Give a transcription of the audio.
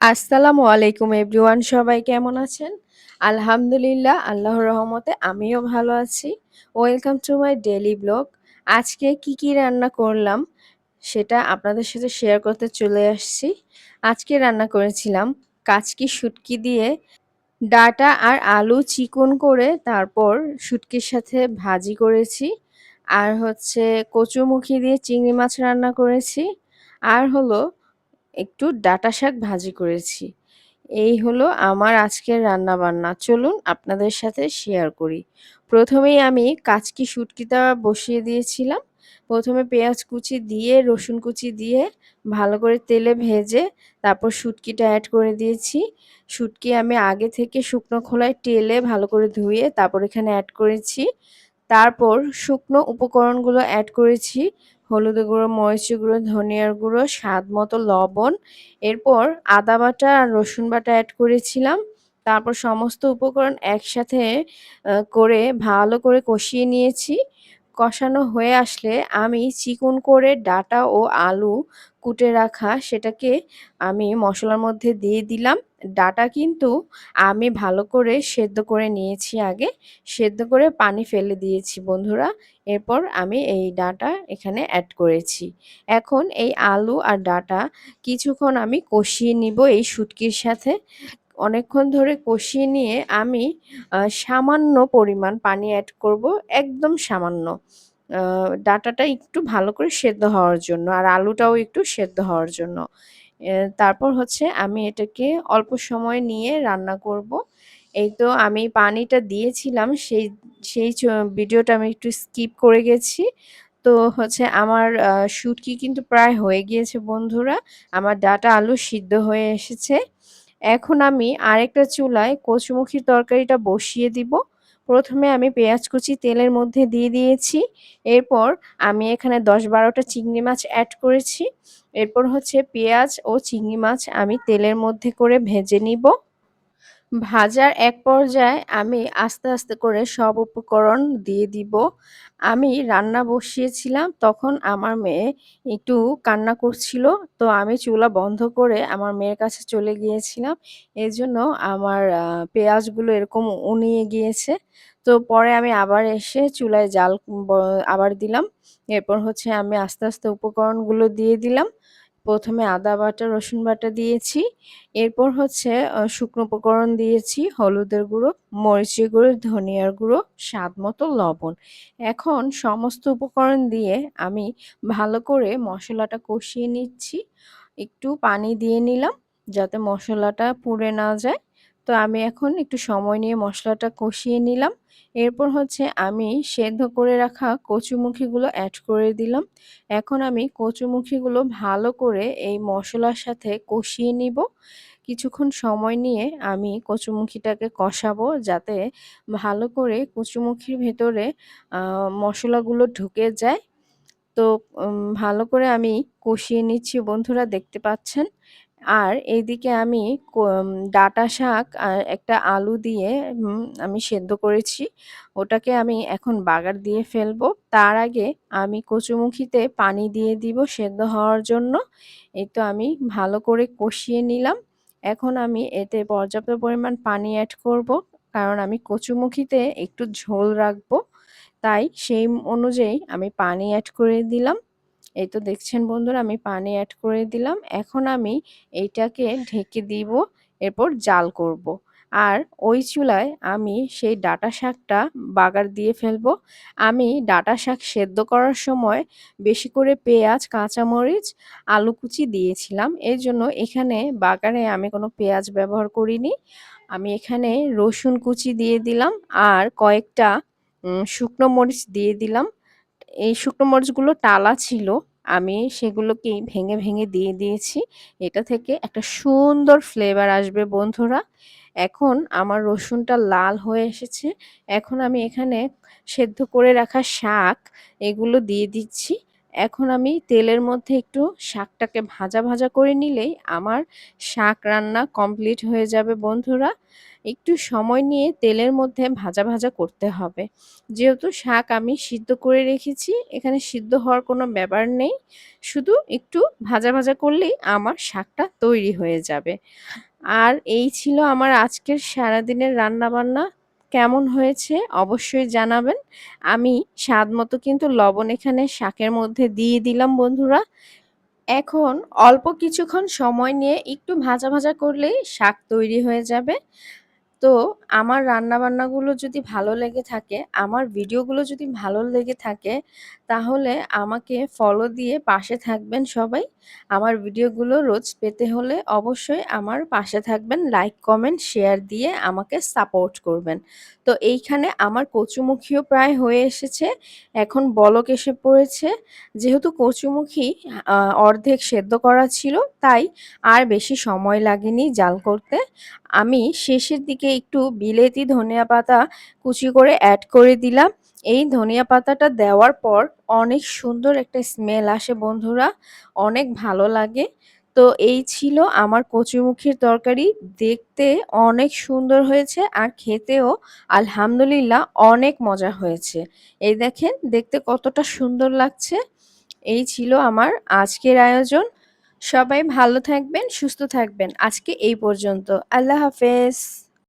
আসসালামু আলাইকুম এভরিওয়ান সবাই কেমন আছেন? আলহামদুলিল্লাহ আল্লাহর রহমতে আমিও ভালো আছি। Welcome to my daily blog. আজকে কি, কি রান্না করলাম সেটা আপনাদের সাথে শেয়ার করতে চলে আসছি। আজকে রান্না করেছিলাম কাচকি শুটকি দিয়ে ডাটা আর আলু চিকন করে তারপর শুটকির সাথে ভাজি করেছি। আর হচ্ছে কচুমুখী দিয়ে চিংড়ি মাছ রান্না করেছি। আর হলো একটু ডাঁটা শাক ভাজি করেছি। এই হলো আমার আজকের রান্নাবান্না। চলুন আপনাদের সাথে শেয়ার করি। প্রথমেই আমি কাচকি শুটকিটা বসিয়ে দিয়েছিলাম। প্রথমে পেঁয়াজ কুচি দিয়ে, রসুন কুচি দিয়ে ভালো করে তেলে ভেজে তারপর শুটকিটা অ্যাড করে দিয়েছি। শুটকি আমি আগে থেকে শুকনো খোলায় টেলে ভালো করে ধুয়ে তারপর এখানে অ্যাড করেছি। তারপর শুকনো উপকরণগুলো অ্যাড করেছি। হলুদের গুঁড়ো, মরিচ গুঁড়ো, ধনিয়ার গুঁড়ো, স্বাদ মতো লবণ। এরপর আদা বাটা আর রসুন বাটা অ্যাড করেছিলাম। তারপর সমস্ত উপকরণ একসাথে করে ভালো করে কষিয়ে নিয়েছি। কষানো হয়ে আসলে আমি চিকন করে ডাটা ও আলু কুটে রাখা সেটাকে আমি মশলার মধ্যে দিয়ে দিলাম। ডাটা কিন্তু আমি ভালো করে সেদ্ধ করে নিয়েছি আগে। সেদ্ধ করে পানি ফেলে দিয়েছি বন্ধুরা। এরপর আমি এই ডাঁটা এখানে অ্যাড করেছি। এখন এই আলু আর ডাটা কিছুক্ষণ আমি কষিয়ে নিব এই শুটকির সাথে। অনেকক্ষণ ধরে কষিয়ে নিয়ে আমি সামান্য পরিমাণ পানি অ্যাড করব, একদম সামান্য। ডাটাটা একটু ভালো করে সেদ্ধ হওয়ার জন্য আর আলুটাও একটু সেদ্ধ হওয়ার জন্য। তারপর হচ্ছে আমি এটাকে অল্প সময় নিয়ে রান্না করব। এই তো আমি পানিটা দিয়েছিলাম সেই সেই ভিডিওটা আমি একটু স্কিপ করে গেছি। তো হচ্ছে আমার শুটকি কিন্তু প্রায় হয়ে গিয়েছে বন্ধুরা। আমার ডাটা আলু সিদ্ধ হয়ে এসেছে। এখন আমি আরেকটা চুলায় কচুমুখির তরকারিটা বসিয়ে দিব। প্রথমে আমি পেঁয়াজ কুচি তেলের মধ্যে দিয়ে দিয়েছি। এরপর আমি এখানে ১০-১২টা চিংড়ি মাছ অ্যাড করেছি। এরপর হচ্ছে পেঁয়াজ ও চিংড়ি মাছ আমি তেলের মধ্যে করে ভেজে নিব। ভাজার এক পর্যায়ে আমি আস্তে, আস্তে করে সব উপকরণ দিয়ে দিব। আমি রান্না বসিয়েছিলাম তখন আমার মেয়ে একটু কান্না করছিল। তো আমি চুলা বন্ধ করে আমার মেয়ের কাছে চলে গিয়েছিলাম। এজন্য আমার পেঁয়াজগুলো এরকম উনিয়ে গিয়েছে। তো পরে আমি আবার এসে চুলায় জাল আবার দিলাম। এরপর হচ্ছে আমি আস্তে, আস্তে উপকরণগুলো দিয়ে দিলাম। প্রথমে আদা বাটা, রসুন বাটা দিয়েছি। এরপর হচ্ছে শুকনো উপকরণ দিয়েছি হলুদের গুঁড়ো, মরিচের গুঁড়ো, ধনিয়ার গুঁড়ো, স্বাদ মতো লবণ। এখন সমস্ত উপকরণ দিয়ে আমি ভালো করে মশলাটা কষিয়ে নিচ্ছি। একটু পানি দিয়ে নিলাম যাতে মশলাটা পুড়ে না যায়। তো আমি এখন একটু সময় নিয়ে মশলাটা কষিয়ে নিলাম। এরপর হচ্ছে আমি সেদ্ধ করে রাখা কচুমুখিগুলো অ্যাড করে দিলাম। এখন আমি কচুমুখিগুলো ভালো করে এই মশলার সাথে কষিয়ে নিব। কিছুক্ষণ সময় নিয়ে আমি কচুমুখিটাকে কষাবো যাতে ভালো করে কচুমুখির ভেতরে মশলাগুলো ঢুকে যায়। তো ভালো করে আমি কষিয়ে নিচ্ছি বন্ধুরা দেখতে পাচ্ছেন। আর এইদিকে আমি ডাঁটা শাক আর একটা আলু দিয়ে আমি সেদ্ধ করেছি। ওটাকে আমি এখন বাগার দিয়ে ফেলব। তার আগে আমি কচুমুখিতে পানি দিয়ে দিব সেদ্ধ হওয়ার জন্য। এই তো আমি ভালো করে কষিয়ে নিলাম। এখন আমি এতে পর্যাপ্ত পরিমাণ পানি অ্যাড করব। কারণ আমি কচুমুখিতে একটু ঝোল রাখব। তাই সেই অনুযায়ী আমি পানি অ্যাড করে দিলাম। এই তো দেখছেন বন্ধুরা আমি পানি অ্যাড করে দিলাম। এখন আমি এইটাকে ঢেকে দিব এরপর জাল করব। আর ওই চুলায় আমি সেই ডাঁটা শাকটা বাগার দিয়ে ফেলব। আমি ডাঁটা শাক সেদ্ধ করার সময় বেশি করে পেঁয়াজ, কাঁচামরিচ, আলু কুচি দিয়েছিলাম। এর জন্য এখানে বাগারে আমি কোনো পেঁয়াজ ব্যবহার করিনি। আমি এখানে রসুন কুচি দিয়ে দিলাম আর কয়েকটা শুকনো মরিচ দিয়ে দিলাম। এই শুকনো মরিচগুলো টালা ছিল। আমি সেগুলোকে ভেঙে, ভেঙে দিয়ে দিয়েছি। এটা থেকে একটা সুন্দর ফ্লেভার আসবে বন্ধুরা। এখন আমার রসুনটা লাল হয়ে এসেছে। এখন আমি এখানে সেদ্ধ করে রাখা শাক এগুলো দিয়ে দিচ্ছি। এখন আমি তেলের মধ্যে একটু শাকটাকে ভাজা ভাজা করে নিলেই আমার শাক রান্না কমপ্লিট হয়ে যাবে, বন্ধুরা। একটু সময় নিয়ে তেলের মধ্যে ভাজা ভাজা করতে হবে। যেহেতু শাক আমি সিদ্ধ করে রেখেছি, এখানে সিদ্ধ হওয়ার কোনো ব্যাপার নেই। শুধু একটু ভাজা ভাজা করলেই আমার শাকটা তৈরি হয়ে যাবে। আর এই ছিল আমার আজকের সারাদিনের রান্নাবান্না। কেমন হয়েছে অবশ্যই জানাবেন। আমি স্বাদ মতো কিন্তু লবণ এখানে শাকের মধ্যে দিয়ে দিলাম বন্ধুরা। এখন অল্প কিছুক্ষণ সময় নিয়ে একটু ভাজা ভাজা করলেই শাক তৈরি হয়ে যাবে। তো আমার রান্নাবান্নাগুলো যদি ভালো লেগে থাকে, আমার ভিডিওগুলো যদি ভালো লেগে থাকে তাহলে আমাকে ফলো দিয়ে পাশে থাকবেন সবাই। আমার ভিডিওগুলো রোজ পেতে হলে অবশ্যই আমার পাশে থাকবেন লাইক কমেন্ট শেয়ার দিয়ে আমাকে সাপোর্ট করবেন। তো এইখানে আমার কচুমুখিও প্রায় হয়ে এসেছে, এখন বলক এসে পড়েছে। যেহেতু কচুমুখী অর্ধেক সেদ্ধ করা ছিল, তাই আর বেশি সময় লাগেনি জাল করতে। আমি শেষের দিকে একটু বিলেতি ধনিয়া পাতা কুচি করে অ্যাড করে দিলাম। এই ধনিয়া পাতাটা দেওয়ার পর অনেক সুন্দর একটা স্মেল আসে বন্ধুরা, অনেক ভালো লাগে। তো এই ছিল আমার কচুমুখির তরকারি, দেখতে অনেক সুন্দর হয়েছে আর খেতেও আলহামদুলিল্লাহ অনেক মজা হয়েছে। এই দেখেন দেখতে কতটা সুন্দর লাগছে। এই ছিল আমার আজকের আয়োজন। সবাই ভালো থাকবেন, সুস্থ থাকবেন। আজকে এই পর্যন্ত। আল্লাহ হাফেজ।